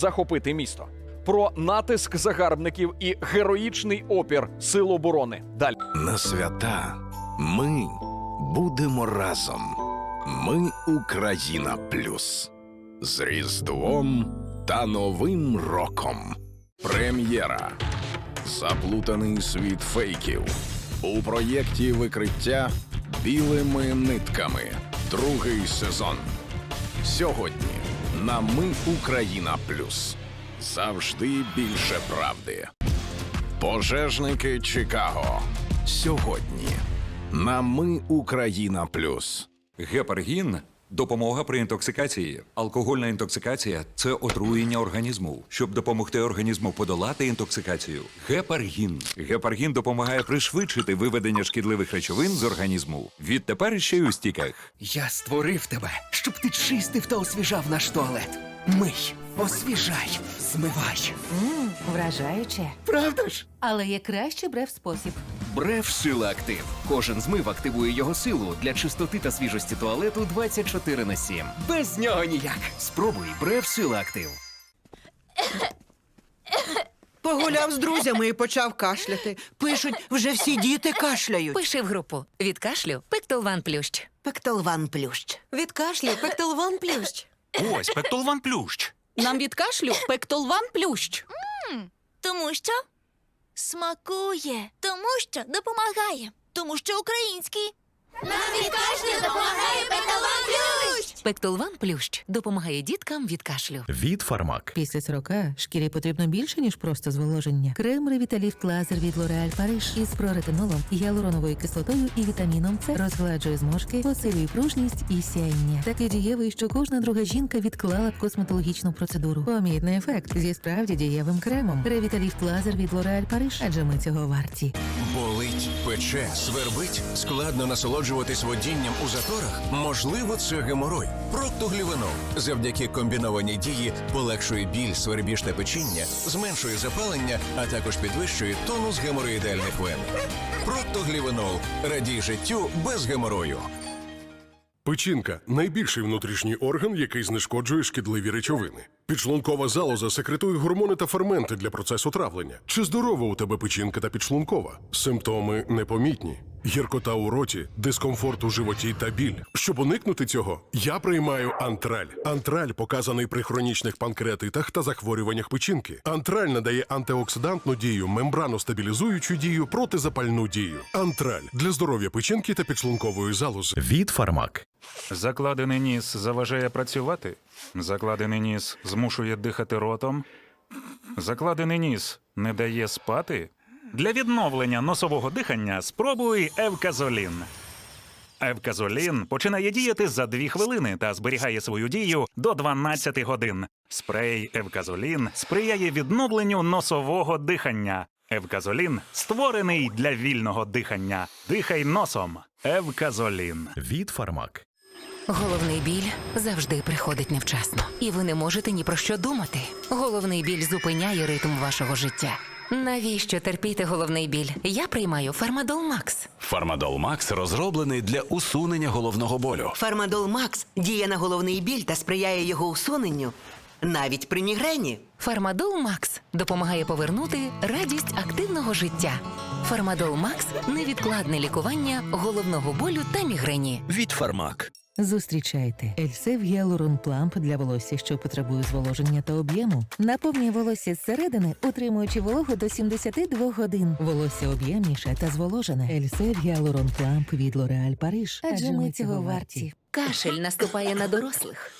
захопити місто. Про натиск загарбників і героїчний опір сил оборони. Далі. На свята ми будемо разом. Ми Україна Плюс. З Різдвом та Новим роком. Прем'єра. Заплутаний світ фейків. У проєкті викриття білими нитками. Другий сезон. Сьогодні на Ми Україна Плюс. Завжди більше правди. Пожежники Чикаго. Сьогодні на Ми Україна Плюс. Гепаргін допомога при інтоксикації. Алкогольна інтоксикація це отруєння організму. Щоб допомогти організму подолати інтоксикацію. Гепаргін. Гепаргін допомагає пришвидшити виведення шкідливих речовин з організму. Відтепер ще й у стіках. Я створив тебе, щоб ти чистив та освіжав наш туалет. Мий, освіжай, змивай. Мм, вражаюче. Правда ж? Але є краще брев спосіб. Бреф Сила Актив. Кожен змив активує його силу для чистоти та свіжості туалету 24 на 7. Без нього ніяк. Спробуй Бреф Сила Актив. Погуляв з друзями і почав кашляти. Пишуть, вже всі діти кашляють. Пиши в групу. Від кашлю Пектолван Плющ. Пектолван плющ. Від кашлю пектолван плющ. Ось Пектолван Плющ. Нам від кашлю пектолван плющ. Тому що смакує, тому що допомагає, тому що український. Нам від кашлю допомагає пекалон плющ! Пектолван Плющ допомагає діткам від кашлю. Від Фармак. Після 40 шкірі потрібно більше, ніж просто зволоження. Крем Ревіталіфт Лазер від L'Oréal Париж із проретинолом, гіалуроновою кислотою і вітаміном С розгладжує зморшки, посилює пружність і сяєння. Такий дієвий, що кожна друга жінка відклала б косметологічну процедуру. Помітний ефект зі справді дієвим кремом. Ревіталіфт Лазер від L'Oréal Париж, адже ми цього варті. Болить, пече, свербить, складно насолоджуватись водінням у заторах. Можливо, це геморой. Проктоглівенол завдяки комбінованій дії полегшує біль, свербіж та печіння, зменшує запалення, а також підвищує тонус геморроїдальних вен. Проктоглівенол радій життю без геморою. Печінка найбільший внутрішній орган, який знешкоджує шкідливі речовини. Підшлункова залоза секретує гормони та ферменти для процесу травлення. Чи здорова у тебе печінка та підшлункова? Симптоми непомітні. Гіркота у роті, дискомфорт у животі та біль. Щоб уникнути цього, я приймаю антраль. Антраль показаний при хронічних панкреатитах та захворюваннях печінки. Антраль надає антиоксидантну дію, мембраностабілізуючу дію, протизапальну дію. Антраль для здоров'я печінки та підшлункової залози. Від Фармак. Закладений ніс заважає працювати. Закладений ніс змушує дихати ротом. Закладений ніс не дає спати. Для відновлення носового дихання спробуй Евказолін. Евказолін починає діяти за 2 хвилини та зберігає свою дію до 12 годин. Спрей Евказолін сприяє відновленню носового дихання. Евказолін створений для вільного дихання. Дихай носом. Евказолін. Від Фармак. Головний біль завжди приходить невчасно, і ви не можете ні про що думати. Головний біль зупиняє ритм вашого життя. Навіщо терпіти головний біль? Я приймаю Фармадол Макс. Фармадол Макс розроблений для усунення головного болю. Фармадол Макс діє на головний біль та сприяє його усуненню навіть при мігрені. Фармадол Макс допомагає повернути радість активного життя. Фармадол Макс невідкладне лікування головного болю та мігрені. Від Фармак. Зустрічайте Ельсев Гіалурон Пламп для волосся, що потребує зволоження та об'єму. Наповнює волосся зсередини, утримуючи вологу до 72 годин. Волосся об'ємніше та зволожене. Ельсев Гіалурон Пламп від L'Oréal Париж. Адже ми цього варті. Кашель наступає на дорослих.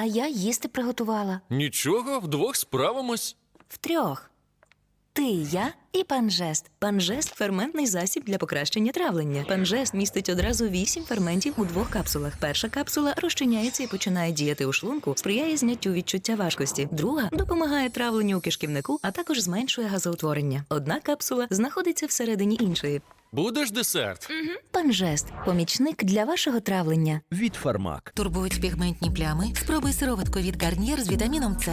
А я їсти приготувала Нічого, вдвох справимось. втрьох. Ти, я і панжест. Панжест ферментний засіб для покращення травлення. Панжест містить одразу вісім ферментів у двох капсулах. Перша капсула розчиняється і починає діяти у шлунку, сприяє зняттю відчуття важкості. Друга допомагає травленню у кишківнику, а також зменшує газоутворення. Одна капсула знаходиться всередині іншої. Будеш десерт? Панжест помічник для вашого травлення. Від фармак. Турбують пігментні плями? Спробуй сироватку від Гарнієр з вітаміном С.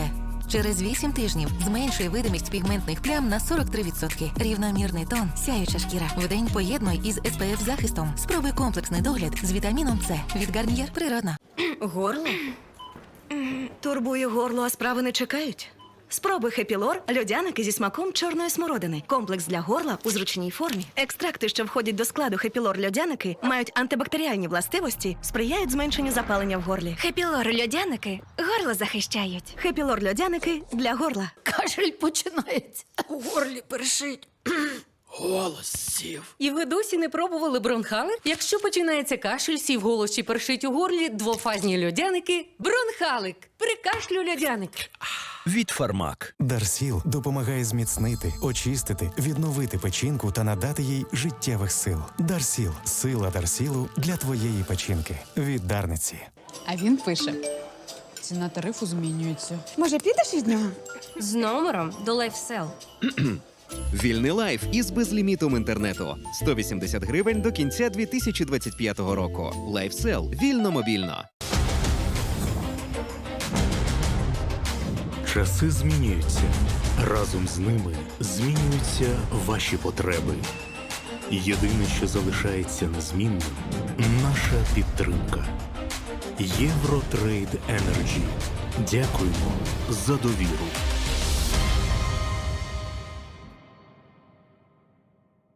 Через 8 тижнів зменшує видимість пігментних плям на 43%. Рівномірний тон, сяюча шкіра. Вдень поєднуй із SPF захистом. Спробуй комплексний догляд з вітаміном С. Від Гарнієр природна. Горло? Турбує горло, а справи не чекають. Спробуй хепілор, льодяники зі смаком чорної смородини. Комплекс для горла у зручній формі. Екстракти, що входять до складу хепілор льодяники, мають антибактеріальні властивості, сприяють зменшенню запалення в горлі. Хепілор льодяники горло захищають. Хепілор льодяники для горла. Кашель починається. У горлі першить. Голос сів. І ви досі не пробували бронхали? Якщо починається кашель, сів голос чи першить у горлі, двофазні льодяники, бронхалик, при кашлю льодяник. Від фармак. Дарсіл допомагає зміцнити, очистити, відновити печінку та надати їй життєвих сил. Дарсіл сила Дарсілу для твоєї печінки. Від Дарниці. А він пише: ціна тарифу змінюється. Може, підеш від нього? З номером до LifeSell. Вільний лайф із безлімітом інтернету. 180 гривень до кінця 2025 року. Лайфсел. Вільно мобільно. Часи змінюються. Разом з ними змінюються ваші потреби. Єдине, що залишається незмінним наша підтримка. Євротрейд Енерджі. Дякуємо за довіру.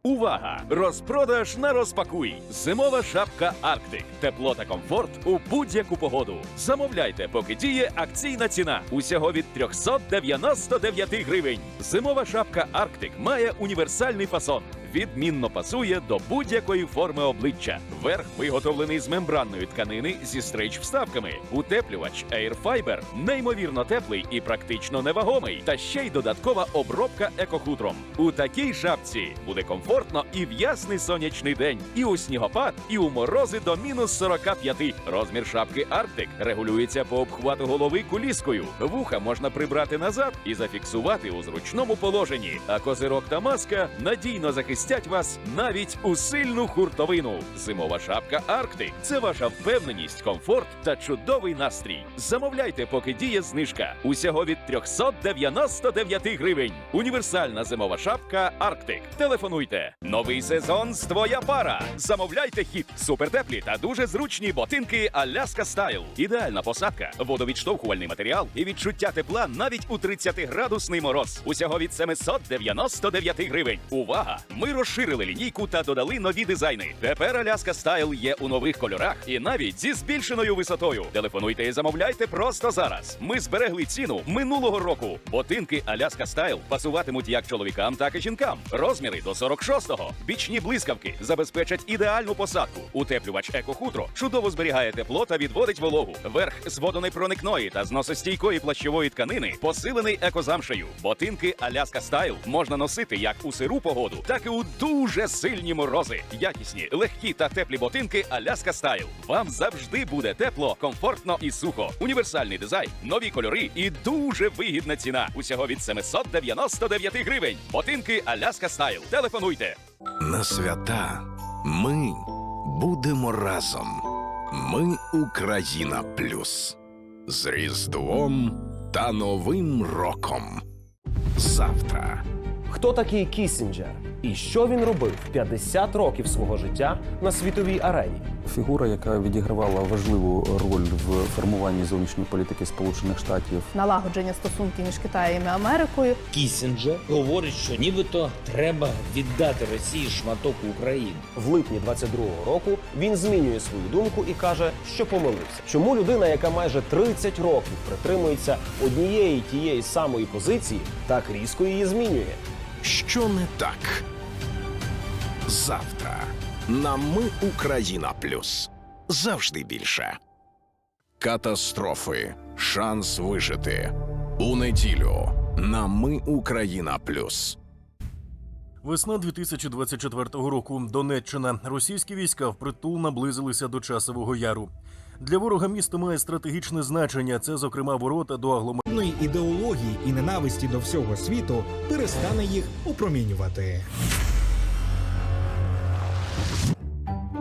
Увага! Розпродаж на розпакуй! Зимова шапка Арктик. Тепло та комфорт у будь-яку погоду. Замовляйте, поки діє акційна ціна. Усього від 399 гривень. Зимова шапка Арктик має універсальний фасон. Відмінно пасує до будь-якої форми обличчя. Верх виготовлений з мембранної тканини зі стрейч вставками. Утеплювач Air Fiber неймовірно теплий і практично невагомий. Та ще й додаткова обробка екохутром. У такій шапці буде комфортно і в ясний сонячний день, і у снігопад, і у морози до мінус 45. Розмір шапки Arctic регулюється по обхвату голови куліскою. Вуха можна прибрати назад і зафіксувати у зручному положенні. А козирок та маска надійно захистять вас навіть у сильну хуртовину. Зимова шапка Arctic – це ваша впевненість, комфорт та чудовий настрій. Замовляйте, поки діє знижка. Усього від 399 гривень. Універсальна зимова шапка Arctic. Телефонуйте. Новий сезон з твоя пара. Замовляйте хіт, супертеплі та дуже зручні ботинки Аляска Стайл. Ідеальна посадка, водовідштовхувальний матеріал і відчуття тепла навіть у 30-градусний мороз. Усього від 799 гривень. Увага! Ми розширили лінійку та додали нові дизайни. Тепер Аляска Стайл є у нових кольорах і навіть зі збільшеною висотою. Телефонуйте і замовляйте просто зараз. Ми зберегли ціну минулого року. Ботинки Аляска Стайл пасуватимуть як чоловікам, так і жінкам. Розміри до 46-го. Бічні блискавки забезпечать ідеальну посадку. Утеплювач екохутро чудово зберігає тепло та відводить вологу. Верх з водонепроникної та зносостійкої плащової тканини посилений екозамшею. Ботинки Аляска Стайл можна носити як у сиру погоду, так і у дуже сильні морози. Якісні, легкі та теплі ботинки Аляска Стайл. Вам завжди буде тепло, комфортно і сухо. Універсальний дизайн, нові кольори і дуже вигідна ціна. Усього від 799 гривень. Ботинки Аляска Стайл. Телефонуйте. На свята ми будемо разом. Ми Україна Плюс. З Різдвом та Новим роком. Завтра. Хто такий Кісінджер? І що він робив 50 років свого життя на світовій арені? Фігура, яка відігравала важливу роль в формуванні зовнішньої політики Сполучених Штатів. Налагодження стосунків між Китаєм і Америкою. Кісінджер говорить, що нібито треба віддати Росії шматок України. В липні 22-го року він змінює свою думку і каже, що помилився. Чому людина, яка майже 30 років притримується однієї тієї самої позиції, так різко її змінює? Що не так? Завтра на Ми Україна Плюс. Завжди більше. Катастрофи. Шанс вижити. У неділю на Ми Україна Плюс. Весна 2024 року. Донеччина. Російські війська впритул наблизилися до часового яру. Для ворога місто має стратегічне значення. Це, зокрема, ворота до агломерації. Ідеології і ненависті до всього світу перестане їх опромінювати.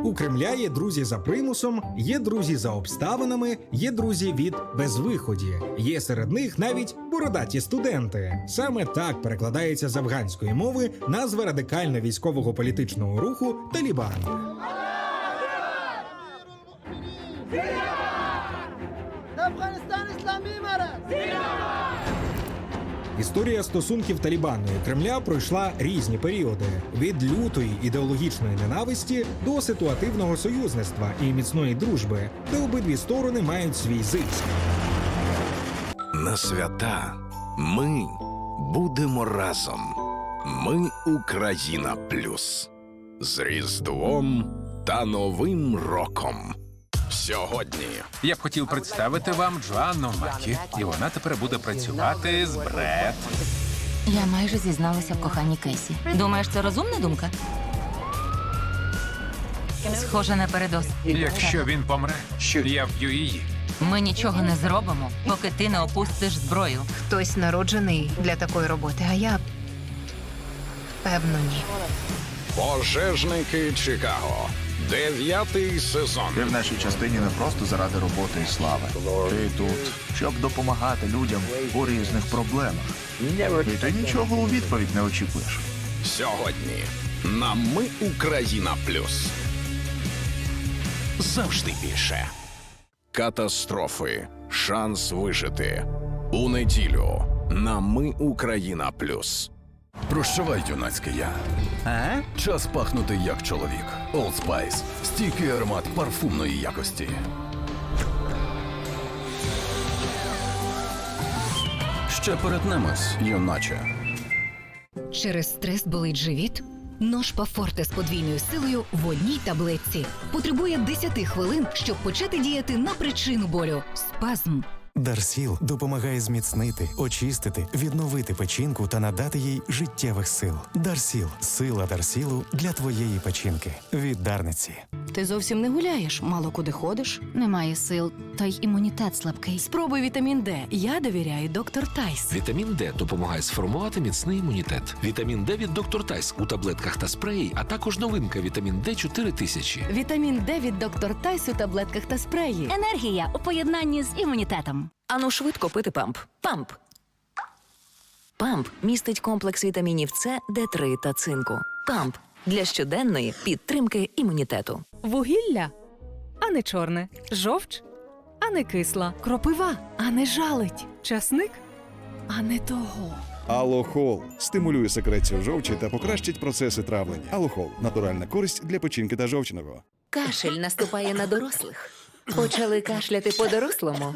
У Кремля є друзі за примусом, є друзі за обставинами, є друзі від безвиході. Є серед них навіть бородаті студенти. Саме так перекладається з афганської мови назва радикально військового політичного руху Талібан. Історія стосунків Талібану і Кремля пройшла різні періоди: від лютої ідеологічної ненависті до ситуативного союзництва і міцної дружби, де обидві сторони мають свій зиск. На свята ми будемо разом. Ми Україна Плюс. З Різдвом та Новим роком. Сьогодні Я б хотів представити вам Джоанну Макі, і вона тепер буде працювати з Бред. Я майже зізналася в коханні Кесі. Думаєш, це розумна думка? Схоже на передоз. Якщо він помре, я вб'ю її. Ми нічого не зробимо, поки ти не опустиш зброю. Хтось народжений для такої роботи, а я певно ні. Пожежники Чикаго. Дев'ятий сезон. Ти в нашій частині не просто заради роботи і слави. Ти тут, щоб допомагати людям у різних проблемах. І ти нічого у відповідь не очікуєш. Сьогодні на Ми Україна Плюс. Завжди більше. Катастрофи. Шанс вижити. У неділю на Ми Україна Плюс. Прощавай, юнацький я. А? Час пахнути як чоловік. Old Spice. Стійкий аромат парфумної якості. Ще перетнемось, юначе. Через стрес болить живіт? Ножпа Форте з подвійною силою в одній таблетці. Потребує 10 хвилин, щоб почати діяти на причину болю. Спазм. Дарсіл допомагає зміцнити, очистити, відновити печінку та надати їй життєвих сил. Дарсіл сила Дарсілу для твоєї печінки. Від Дарниці. Ти зовсім не гуляєш, мало куди ходиш. Немає сил, та й імунітет слабкий. Спробуй вітамін Д. Я довіряю доктор Тайс. Вітамін Д допомагає сформувати міцний імунітет. Вітамін Д від доктор Тайс у таблетках та спреї, а також новинка Вітамін Д 4000. Вітамін Д від доктор Тайс у таблетках та спреї. Енергія у поєднанні з імунітетом. Ану швидко пити памп. Памп. Памп містить комплекс вітамінів С, Д3 та цинку. Памп для щоденної підтримки імунітету. Вугілля, а не чорне. Жовч, а не кисла. Кропива, а не жалить. Часник, а не того. Алохол стимулює секрецію жовчі та покращить процеси травлення. Алохол натуральна користь для печінки та жовчного. Кашель наступає на дорослих. Почали кашляти по-дорослому.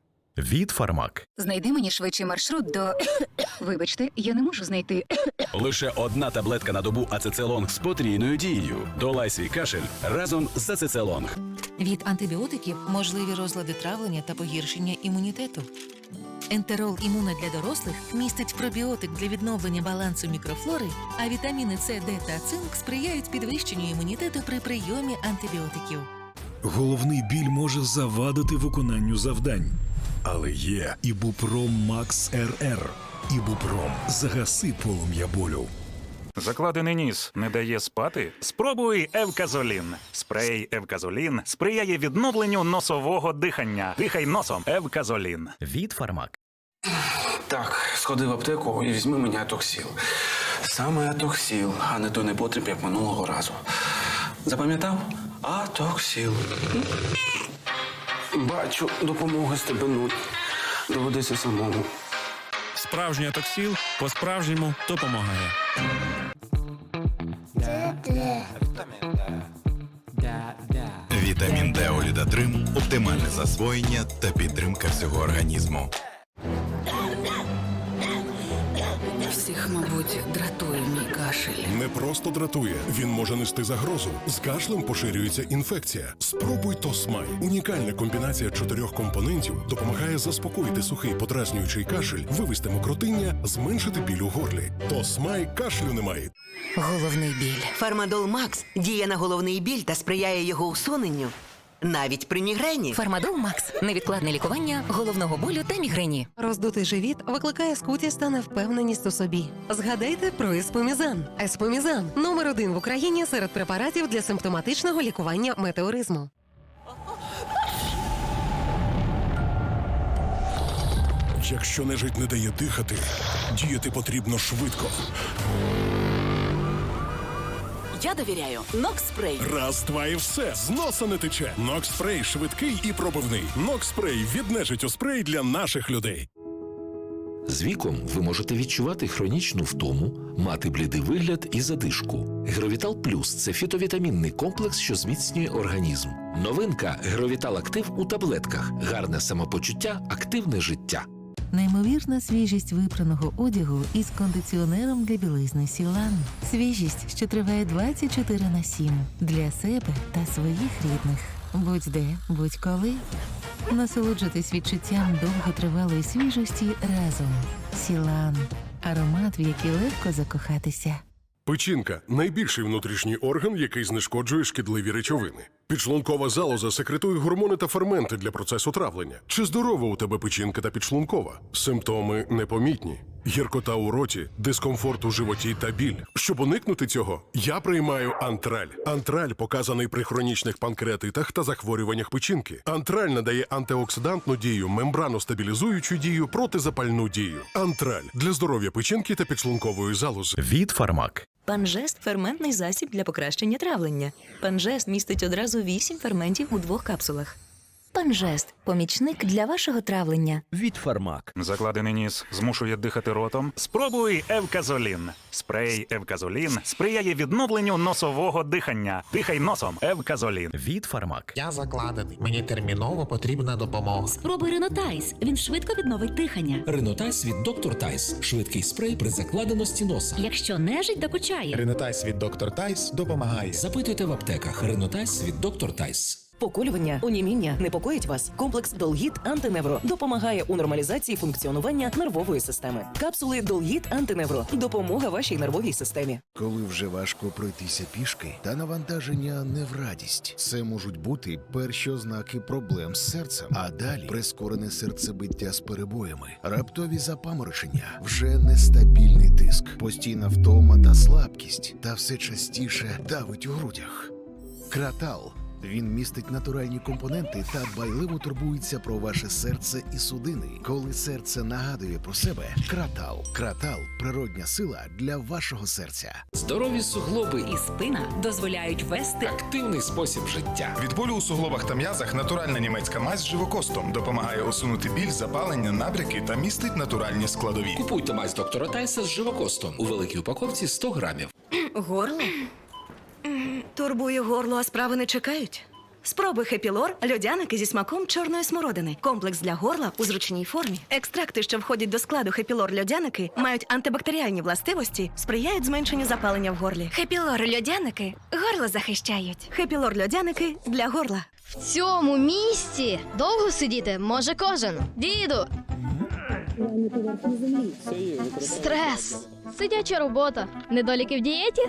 Від Фармак. Знайди мені швидший маршрут до. Вибачте, я не можу знайти. Лише одна таблетка на добу ацецелонг з потрійною дією. Долай свій кашель разом з ацецелонг. Від антибіотиків можливі розлади травлення та погіршення імунітету. Ентерол імуна для дорослих містить пробіотик для відновлення балансу мікрофлори, а вітаміни С, Д та цинк сприяють підвищенню імунітету при прийомі антибіотиків. Головний біль може завадити виконанню завдань. Але є ібупром Макс РР. Ібупром загаси полум'я болю. Закладений ніс не дає спати? Спробуй Евказолін. Спрей Евказолін сприяє відновленню носового дихання. Дихай носом. Евказолін. Від Фармак. Так, сходи в аптеку і візьми мені атоксіл. Саме атоксіл, а не той непотріб, як минулого разу. Запам'ятав? Атоксіл. Бачу, допомоги стебенуть. Доведеться самому. Справжній атоксіл по-справжньому допомагає. Вітамін Д Олідатрим оптимальне засвоєння та підтримка всього організму. Мабуть, дратує мій кашель. Не просто дратує, він може нести загрозу. З кашлем поширюється інфекція. Спробуй Тосмай. Унікальна комбінація чотирьох компонентів допомагає заспокоїти сухий подразнюючий кашель, вивести мокротиння, зменшити біль у горлі. Тосмай кашлю немає. Головний біль. Фармадол Макс діє на головний біль та сприяє його усуненню. Навіть при мігрені. Фармадол Макс невідкладне лікування головного болю та мігрені. Роздутий живіт викликає скутість та невпевненість у собі. Згадайте про еспомізан. Еспомізан номер один в Україні серед препаратів для симптоматичного лікування метеоризму. Якщо нежить не дає дихати, діяти потрібно швидко. Я довіряю Нокспрей. Раз, два і все. З носа не тече. Нокспрей швидкий і пробивний. Нокспрей від нежиттю спрей для наших людей. З віком ви можете відчувати хронічну втому, мати блідий вигляд і задишку. Гровітал Плюс це фітовітамінний комплекс, що зміцнює організм. Новинка Гровітал Актив у таблетках. Гарне самопочуття, активне життя. Неймовірна свіжість випраного одягу із кондиціонером для білизни Сілан. Свіжість, що триває 24 на 7 для себе та своїх рідних. Будь-де, будь-коли. Насолоджуйтесь відчуттям довготривалої свіжості разом. Сілан. Аромат, в який легко закохатися. Печінка найбільший внутрішній орган, який знешкоджує шкідливі речовини. Підшлункова залоза секретує гормони та ферменти для процесу травлення. Чи здорова у тебе печінка та підшлункова? Симптоми непомітні. Гіркота у роті, дискомфорт у животі та біль. Щоб уникнути цього, я приймаю антраль. Антраль показаний при хронічних панкреатитах та захворюваннях печінки. Антраль надає антиоксидантну дію, мембрано-стабілізуючу дію, протизапальну дію. Антраль для здоров'я печінки та підшлункової залози. Від Фармак. Панжест ферментний засіб для покращення травлення. Панжест містить одразу 8 ферментів у двох капсулах. Панжест помічник для вашого травлення. Від Фармак. Закладений ніс змушує дихати ротом. Спробуй Евказолін. Спрей Евказолін сприяє відновленню носового дихання. Дихай носом. Евказолін. Від Фармак. Я закладений. Мені терміново потрібна допомога. Спробуй Ренотайс. Він швидко відновить дихання. Ренотайс від Доктор Тайс. Швидкий спрей при закладеності носа. Якщо нежить докучає. Ренотайс від доктор Тайс допомагає. Запитуйте в аптеках. Ренотайс від Доктор Тайс. Поколювання, оніміння непокоїть вас. Комплекс Долгіт Антиневро допомагає у нормалізації функціонування нервової системи. Капсули Долгіт Антиневро допомога вашій нервовій системі. Коли вже важко пройтися пішки, та навантаження не в радість. Це можуть бути перші ознаки проблем з серцем, а далі прискорене серцебиття з перебоями, раптові запаморочення, вже нестабільний тиск, постійна втома та слабкість, та все частіше давить у грудях. Кратал. Він містить натуральні компоненти та дбайливо турбується про ваше серце і судини. Коли серце нагадує про себе, кратал. Кратал природня сила для вашого серця. Здорові суглоби І спина дозволяють вести активний спосіб життя. Від болю у суглобах та м'язах натуральна німецька мазь з живокостом допомагає усунути біль, запалення, набряки та містить натуральні складові. Купуйте мазь доктора Тайса з живокостом у великій упаковці 100 грамів. Горло? Турбує горло, а справи не чекають. Спробуй хепілор, льодяники зі смаком чорної смородини. Комплекс для горла у зручній формі. Екстракти, що входять до складу хепілор льодяники, мають антибактеріальні властивості, сприяють зменшенню запалення в горлі. Хепілор льодяники горло захищають. Хепілор льодяники для горла. В цьому місці довго сидіти може кожен. Діду. Стрес. Сидяча робота. Недоліки в дієті.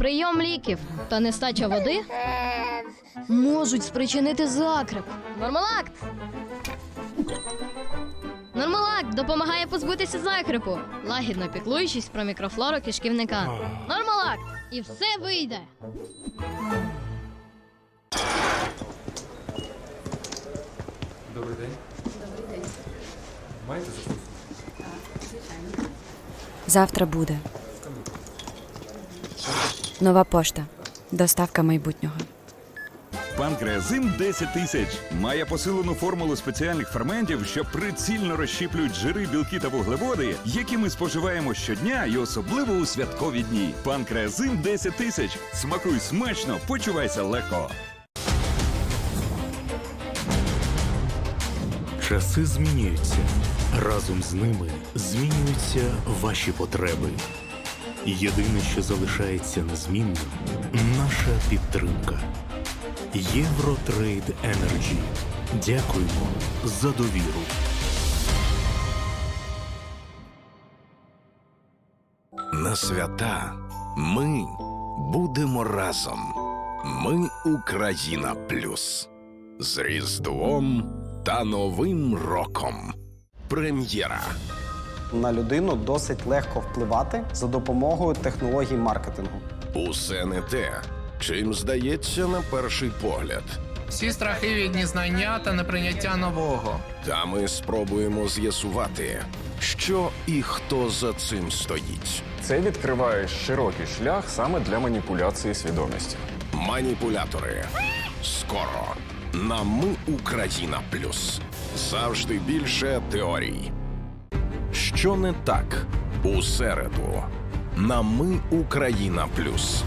Прийом ліків та нестача води можуть спричинити закреп. Нормалакт. Нормалакт допомагає позбутися закрепу, лагідно піклуючись про мікрофлору кишківника. Нормалакт! І все вийде. Добрий день. Добрий день. Маєте застосунок? Завтра буде. Нова пошта. Доставка майбутнього. Панкреазин 10 тисяч має посилену формулу спеціальних ферментів, що прицільно розщіплюють жири, білки та вуглеводи, які ми споживаємо щодня і особливо у святкові дні. Панкреазин 10 тисяч. Смакуй смачно, почувайся легко. Часи змінюються. Разом з ними змінюються ваші потреби. Єдине, що залишається незмінним наша підтримка. Євротрейд Енерджі. Дякуємо за довіру. На свята ми будемо разом. Ми Україна Плюс. З Різдвом та Новим роком. Прем'єра. На людину досить легко впливати за допомогою технологій маркетингу. Усе не те, чим здається на перший погляд. Всі страхи від незнання та неприйняття нового. Та ми спробуємо з'ясувати, що і хто за цим стоїть. Це відкриває широкий шлях саме для маніпуляції свідомістю. Маніпулятори. Скоро на Ми Україна Плюс. Завжди більше теорій. Що не так у середу на Ми Україна Плюс.